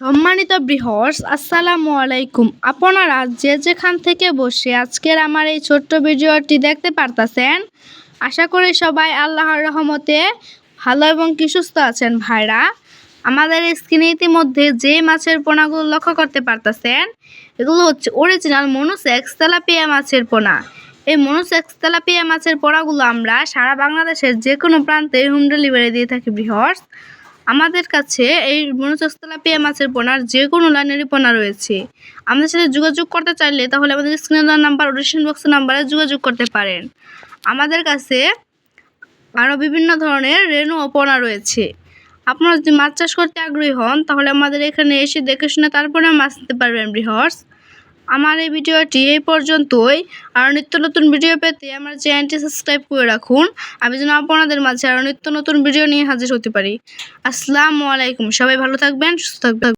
সম্মানিত বৃহর্স আসসালামু আলাইকুম। আপনারা যে যেখান থেকে বসে আজকের আমার এই ছোট্ট ভিডিওটি দেখতে পারতাছেন, আশা করি সবাই আল্লাহর রহমতে ভালো এবং কি সুস্থ আছেন ভাইরা? আমাদের স্ক্রিনে ইতিমধ্যে যে মাছের পোনাগুলো লক্ষ্য করতে পারতাছেন, এগুলো হচ্ছে অরিজিনাল মনুসেক্স তেলাপিয়া মাছের পোনা। এই মনুসেক্স তেলাপিয়া মাছের পোনাগুলো আমরা সারা বাংলাদেশের যে কোনো প্রান্তে হোম ডেলিভারি দিয়ে থাকি বৃহর্স আমাদের কাছে এই মনোচক্স তেলাপিয়া মাছের পোনার যে কোনো লাইনেরই পোনা রয়েছে। আমাদের সাথে যোগাযোগ করতে চাইলে তাহলে আমাদের স্ক্রিনে দেওয়া নাম্বার অডিশন বক্সের নাম্বারে যোগাযোগ করতে পারেন। আমাদের কাছে আরও বিভিন্ন ধরনের রেনু ও পোনা রয়েছে। আপনারা যদি মাছ চাষ করতে আগ্রহী হন, তাহলে আমাদের এখানে এসে দেখে শুনে তারপরে মাছ নিতে পারবেন বৃহর্স আমার এই ভিডিওটি এই পর্যন্তই। আর নিত্য নতুন ভিডিও পেতে আমার চ্যানেলটি সাবস্ক্রাইব করে রাখুন। আমি যেন আপনাদের মাঝে আরও নিত্য নতুন ভিডিও নিয়ে হাজির হতে পারি। আসসালামু আলাইকুম। সবাই ভালো থাকবেন, সুস্থ থাকবেন।